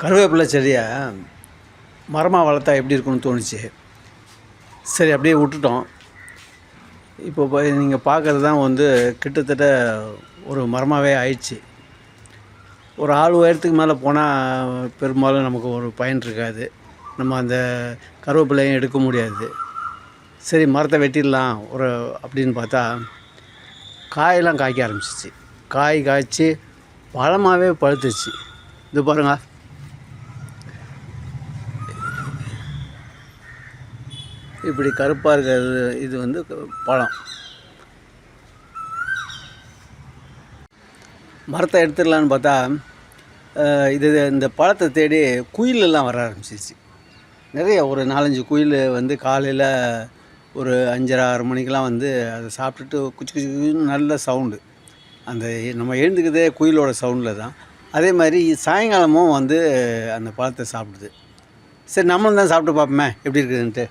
கருவேப்பிலை செடியை மரமாக வளர்த்தா எப்படி இருக்கும்னு தோணுச்சு. சரி அப்படியே விட்டுட்டோம். இப்போ நீங்கள் பார்க்குறது தான் வந்து கிட்டத்தட்ட ஒரு மரமாகவே ஆயிடுச்சு. ஒரு ஆள் உயரத்துக்கு மேலே போனால் பெரும்பாலும் நமக்கு ஒரு பயன் இருக்காது. நம்ம அந்த கருவேப்பிலையும் எடுக்க முடியாது. சரி மரத்தை வெட்டிடலாம் ஒரு அப்படின்னு பார்த்தா காயெல்லாம் காய்க்க ஆரம்பிச்சிச்சு. காய் காய்ச்சி பழமாகவே பழுத்துச்சு. இது பாருங்க இப்படி கருப்பாக இருக்கிறது இது வந்து பழம். மரத்தை எடுத்துடலான்னு பார்த்தா இது இந்த பழத்தை தேடி குயிலெல்லாம் வர ஆரம்பிச்சிச்சு நிறைய ஒரு நாலஞ்சு குயில் வந்து காலையில் ஒரு அஞ்சரை ஆறு மணிக்கெலாம் வந்து அதை சாப்பிட்டுட்டு குச்சி குச்சி குச்சின்னு நல்ல சவுண்டு. அந்த நம்ம எழுந்துக்கிறதே குயிலோட சவுண்டில் தான். அதே மாதிரி சாயங்காலமும் வந்து அந்த பழத்தை சாப்பிடுது. சரி நம்மளும் தான் சாப்பிட்டு பார்ப்போமே எப்படி இருக்குதுன்ட்டு.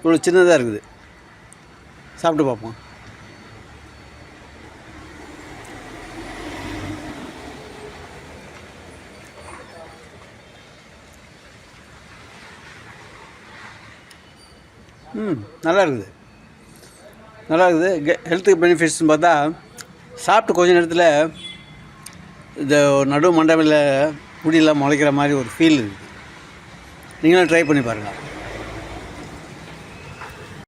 இவ்வளோ சின்னதாக இருக்குது. சாப்பிட்டு பார்ப்போம். ம் நல்லா இருக்குது. நல்லா இருக்குது. ஹெல்த்துக்கு பெனிஃபிட்ஸ்னு பார்த்தா சாப்பிட்டு கொஞ்ச நேரத்தில் இந்த நடு மண்டபில் முடியெல்லாம் முளைக்கிற மாதிரி ஒரு ஃபீல் இருக்குது நீங்களும் ட்ரை பண்ணி பாருங்கள்